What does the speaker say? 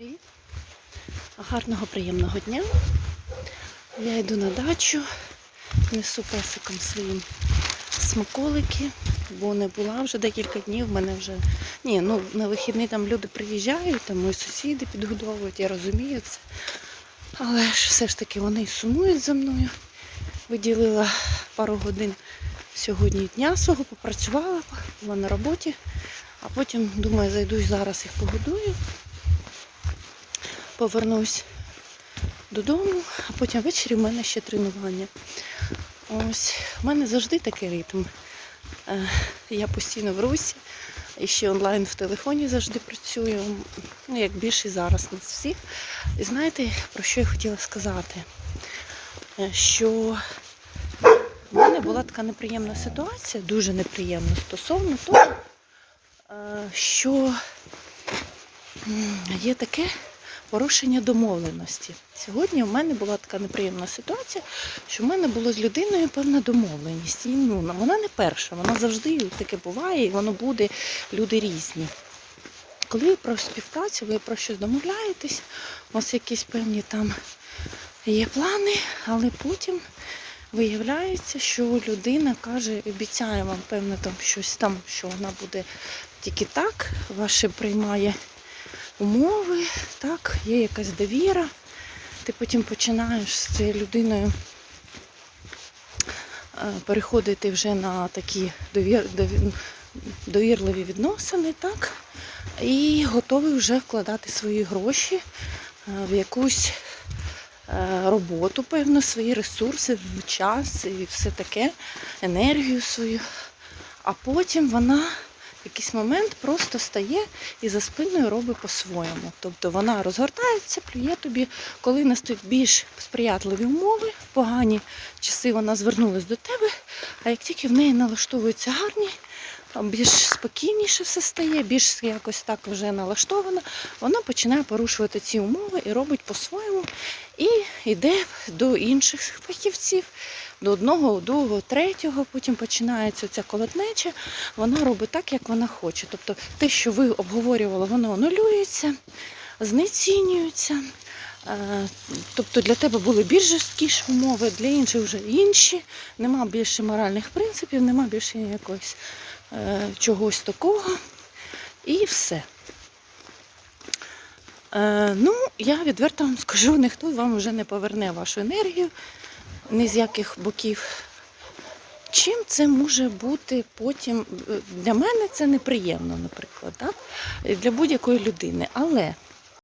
Привіт. Гарного приємного дня. Я йду на дачу, несу песиком своїм смаколики, бо не була вже декілька днів. Мене вже ні, ну на вихідні там люди приїжджають, там мої сусіди підгодовують, я розумію це. Але ж все ж таки вони сумують за мною. Виділила пару годин сьогодні дня свого, попрацювала, була на роботі, а потім, думаю, зайду і зараз їх погодую повернусь додому, а потім ввечері в мене ще тренування. Ось, в мене завжди такий ритм. Е, Я постійно в русі, і ще онлайн в телефоні завжди працюю. Ну, як більше зараз нас всіх. І знаєте, про що я хотіла сказати? Е, Що в мене була така неприємна ситуація, дуже неприємна стосовно того, е, що є таке порушення домовленості. Сьогодні в мене була така неприємна ситуація, що в мене було з людиною певна домовленість. І, ну, вона не перша, вона завжди таке буває, і воно буде, люди різні. Коли ви про співпрацю, ви про щось домовляєтесь, у вас якісь певні там є плани, але потім виявляється, що людина каже, обіцяє вам певне там щось там, що вона буде тільки так, ваше приймає умови, так, є якась довіра. Ти потім починаєш з цією людиною е, переходити вже на такі довір, дові- довірливі відносини, так, і готовий вже вкладати свої гроші е, в якусь е, роботу, певно, свої ресурси, час і все таке, енергію свою. А потім вона в якийсь момент просто стає і за спиною робить по-своєму. Тобто вона розгортається, плює тобі, коли настають більш сприятливі умови, в погані часи вона звернулась до тебе, а як тільки в неї налаштовуються гарні, а більш спокійніше все стає, більш якось так вже налаштована, вона починає порушувати ці умови і робить по-своєму, і йде до інших фахівців, до одного, другого, третього, потім починається ця колотнеча, вона робить так, як вона хоче. Тобто те, що ви обговорювали, воно анулюється, знецінюється. Е, Тобто для тебе були більш жорсткіші умови, для інших вже інші. Нема більше моральних принципів, нема більше якогось е, чогось такого. І все. Е, ну, я відверто вам скажу, ніхто вам вже не поверне вашу енергію, ні з яких боків. Чим це може бути потім? Для мене це неприємно, наприклад, так? Для будь-якої людини. Але